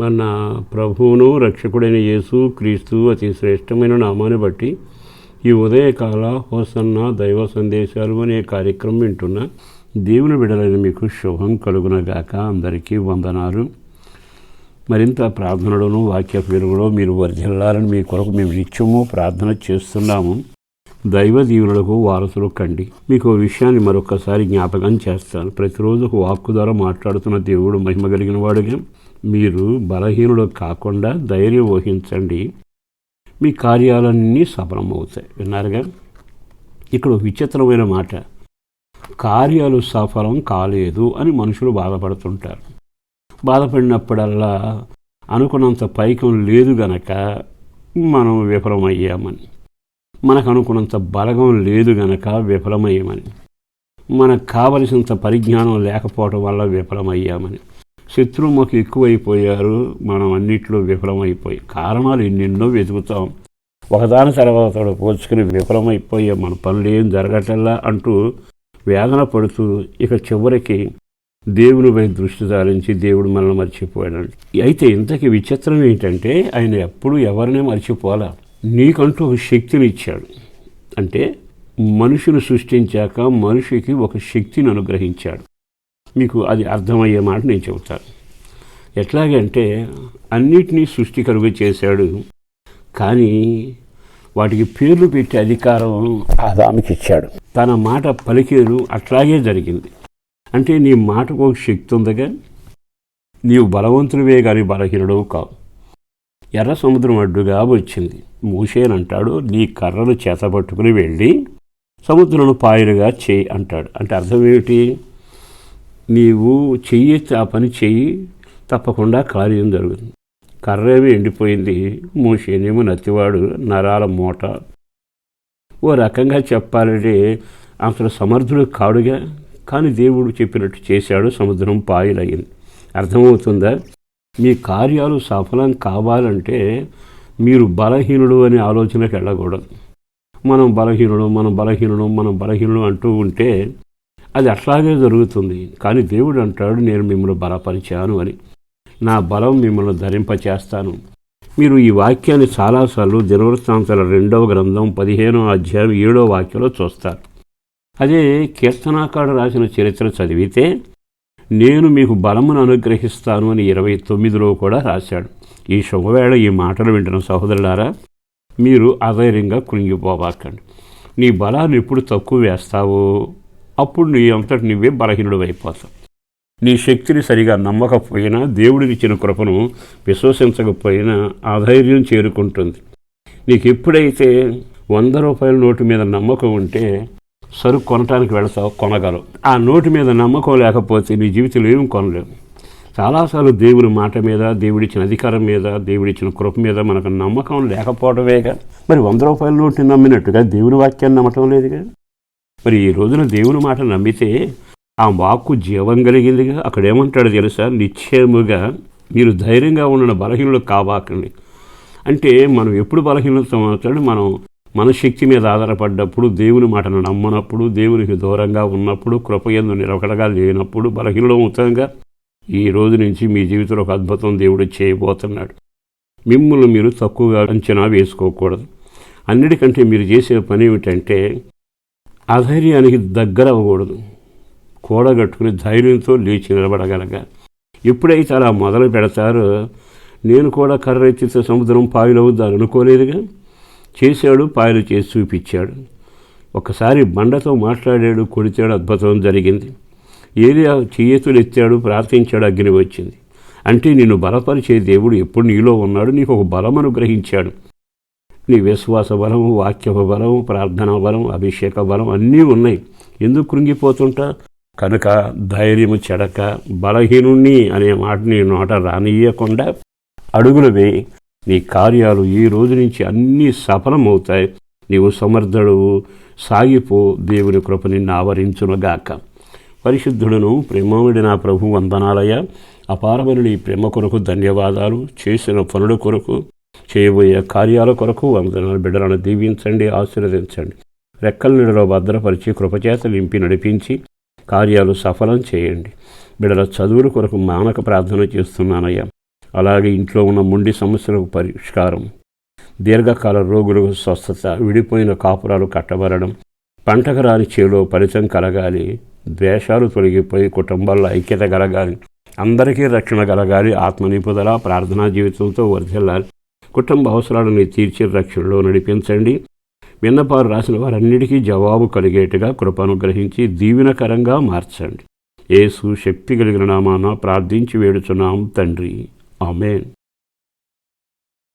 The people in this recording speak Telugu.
మన ప్రభువును రక్షకుడైన యేసు క్రీస్తు అతి శ్రేష్టమైన నామాన్ని బట్టి ఈ ఉదయకాల హోసన్న దైవ సందేశాలు అనే కార్యక్రమం వింటున్న దేవుని విడలైన మీకు శుభం కలుగునగాక అందరికీ వందనాలు. మరింత ప్రార్థనలోను వాక్య పెరుగులో మీరు వర్ధిల్లాలని మీ కొరకు మేము నిత్యము ప్రార్థన చేస్తున్నాము. దైవ దీవులకు వారసులు కండి. మీకు విషయాన్ని మరొకసారి జ్ఞాపకం చేస్తాను. ప్రతిరోజు వాక్కు ద్వారా మాట్లాడుతున్న దేవుడు మహిమ కలిగిన వాడుగా మీరు బలహీనులు కాకుండా ధైర్యం వహించండి. మీ కార్యాలన్నీ సఫలమవుతాయి. విన్నారుగా? ఇక్కడ విచిత్రమైన మాట. కార్యాలు సఫలం కాలేదు అని మనుషులు బాధపడుతుంటారు. బాధపడినప్పుడల్లా అనుకున్నంత పైకం లేదు గనక మనం విఫలమయ్యామని. మనకు అనుకున్నంత బలగం లేదు గనక విఫలమయ్యామని. మనకు కావలసినంత పరిజ్ఞానం లేకపోవడం వల్ల విఫలమయ్యామని. శత్రువులకు ఎక్కువైపోయారు మనం అన్నిట్లో విఫలమైపోయి. కారణాలు ఎన్నెన్నో వెతుకుతాం. ఒకదాని తర్వాత పోల్చుకుని విఫలమైపోయే మన పనులు ఏం జరగటల్లా అంటూ వేదన పడుతూ ఇక చివరికి దేవునిపై దృష్టి సారించి దేవుడు మనల్ని మర్చిపోయాడు అయితే ఇంతకీ విచిత్రం ఏంటంటే ఆయన ఎప్పుడూ ఎవరిని మర్చిపోలే? నీకంటూ ఒక శక్తిని ఇచ్చాడు అంటే మనుషులు సృష్టించాక మనిషికి ఒక శక్తిని అనుగ్రహించాడు. మీకు అది అర్థమయ్యే మాట నేను చెబుతాను. ఎట్లాగంటే అన్నిటినీ సృష్టికరుగా చేశాడు. కానీ వాటికి పేర్లు పెట్టే అధికారం ఆదామికి ఇచ్చాడు. తన మాట పలికేరు అట్లాగే జరిగింది. అంటే నీ మాటకు ఒక శక్తి ఉందిగా. నీవు బలవంతుడివే కానీ బలహీనుడవు కావు. ఎర్ర సముద్రం అడ్డుగా వచ్చింది. మూసేనంటాడు నీ కర్రను చేతపట్టుకుని వెళ్ళి సముద్రం పాయలుగా చేయి అంటాడు. అంటే అర్థం ఏమిటి? నీవు చెయ్యి ఆ పని చెయ్యి తప్పకుండా కార్యం జరుగుతుంది. కర్రేమీ ఎండిపోయింది. మూసేనేమో నత్తివాడు నరాల మూట. ఓ రకంగా చెప్పాలంటే అసలు సమర్థుడు కాడుగా కానీ దేవుడు చెప్పినట్టు చేశాడు సముద్రం పాయలయ్యింది. అర్థమవుతుందా? మీ కార్యాలు సఫలం కావాలంటే మీరు బలహీనుడు అనే ఆలోచనకి వెళ్ళకూడదు. మనం బలహీనుడు మనం బలహీనుడు మనం బలహీనుడు అంటూ ఉంటే అది అట్లాగే జరుగుతుంది. కానీ దేవుడు అంటాడు నేను మిమ్మల్ని బలపరిచాను అని. నా బలం మిమ్మల్ని ధరింపచేస్తాను. మీరు ఈ వాక్యాన్ని చాలాసార్లు దినవృత్తాంతాల రెండవ గ్రంథం పదిహేనో అధ్యాయం ఏడో వాక్యంలో చూస్తారు. అదే కీర్తనాకాడు రాసిన చరిత్ర చదివితే నేను మీకు బలమును అనుగ్రహిస్తాను అని ఇరవై తొమ్మిదిలో కూడా రాశాడు. ఈ శుభవేళ ఈ మాటలు వింటున్న సహోదరులారా మీరు అధైర్యంగా కృంగిపోబాకండి నీ బలాన్ని ఎప్పుడు తక్కువ వేస్తావో అప్పుడు నీ అంతటి నువ్వే బలహీనుడు అయిపోతావు. నీ శక్తిని సరిగా నమ్మకపోయినా దేవుడికిచ్చిన కృపను విశ్వసించకపోయినా అధైర్యం చేరుకుంటుంది. నీకు ఎప్పుడైతే వంద రూపాయల నోటు మీద నమ్మకం ఉంటే సరుకు కొనటానికి వెళతావు కొనగలవు. ఆ నోటి మీద నమ్మకం లేకపోతే నీ జీవితంలో ఏమి కొనలేవు. చాలాసార్లు దేవుడి మాట మీద దేవుడిచ్చిన అధికారం మీద దేవుడిచ్చిన కృప మీద మనకు నమ్మకం లేకపోవడమేగా మరి వంద రూపాయల నోటిని నమ్మినట్టుగా దేవుని వాక్యాన్ని నమ్మటం లేదుగా? మరి ఈ రోజున దేవుని మాట నమ్మితే ఆ వాక్కు జీవం కలిగిందిగా? అక్కడ ఏమంటాడు తెలుసా? నిశ్చయముగా మీరు ధైర్యంగా ఉన్న బలహీనులు కావాకండి. అంటే మనం ఎప్పుడు బలహీనత అవుతాడు మనం మనశక్తి మీద ఆధారపడ్డప్పుడు దేవుని మాటను నమ్మనప్పుడు దేవునికి దూరంగా ఉన్నప్పుడు కృపయందు నిరొకడగా లేనప్పుడు బలహీనడం ఈ రోజు నుంచి మీ జీవితంలో ఒక అద్భుతం దేవుడు చేయబోతున్నాడు. మిమ్మల్ని మీరు తక్కువగా అంచనా వేసుకోకూడదు. అన్నిటికంటే మీరు చేసే పని ఏమిటంటే అధైర్యానికి దగ్గర అవ్వకూడదు. కూడగట్టుకుని ధైర్యంతో లేచి నిలబడగలగాలి ఎప్పుడైతే అలా మొదలు పెడతారో నేను కూడా కర్ర ఎత్తితే సముద్రం పాయలవుద్దని అనుకోలేదుగా? చేశాడు పాయలు చేసి చూపించాడు. ఒకసారి బండతో మాట్లాడాడు కొడితేడు అద్భుతం జరిగింది. ఏది చేతులు ఎత్తాడు ప్రార్థించాడు అగ్ని వచ్చింది. అంటే నిన్ను బలపరిచే దేవుడు ఎప్పుడు నీలో ఉన్నాడు నీకు ఒక బలం అనుగ్రహించాడు. నీ విశ్వాస బలం వాక్య బలం ప్రార్థనా బలం అభిషేక బలం అన్నీ ఉన్నాయి. ఎందుకు కృంగిపోతుంటా? కనుక ధైర్యము చెడక బలహీనుణ్ణి అనే మాట నీ నోట రానియకుండా అడుగులు వేయి. నీ కార్యాలు ఈ రోజు నుంచి అన్నీ సఫలమవుతాయి. నీవు సమర్థుడు సాగిపో. దేవుని కృప నిన్ను ఆవరించునుగాక. పరిశుద్ధుడును ప్రేమముడి నా ప్రభు వందనాలయ అపారమైన నీ ప్రేమ కొరకు ధన్యవాదాలు. చేసిన పనుల కొరకు చేయబోయే కార్యాల కొరకు వందనాలు. బిడ్డలను దీవించండి ఆశీర్వదించండి. రెక్కల నీడలో భద్రపరిచి కృపచేత నింపి నడిపించి కార్యాలు సఫలం చేయండి. బిడల చదువుల కొరకు మానక ప్రార్థన చేస్తున్నానయ్యా. అలాగే ఇంట్లో ఉన్న మొండి సమస్యలకు పరిష్కారం. దీర్ఘకాల రోగులకు స్వస్థత విడిపోయిన కాపురాలు కట్టబడడం పంటకు రాని చేలో ఫలితం కలగాలి ద్వేషాలు తొలగిపోయి కుటుంబాల్లో ఐక్యత కలగాలి అందరికీ రక్షణ కలగాలి ఆత్మ నిపుదల ప్రార్థనా జీవితంతో వర్ధిల్లాలి. కుటుంబ అవసరాలను తీర్చి రక్షణలో నడిపించండి. విన్నపారు రాసిన వారన్నిటికీ జవాబు కలిగేట్టుగా కృపను గ్రహించి దీవెనకరంగా మార్చండి. యేసు శక్తి కలిగిన నామాన ప్రార్థించి వేడుచున్నాం తండ్రి. Amen.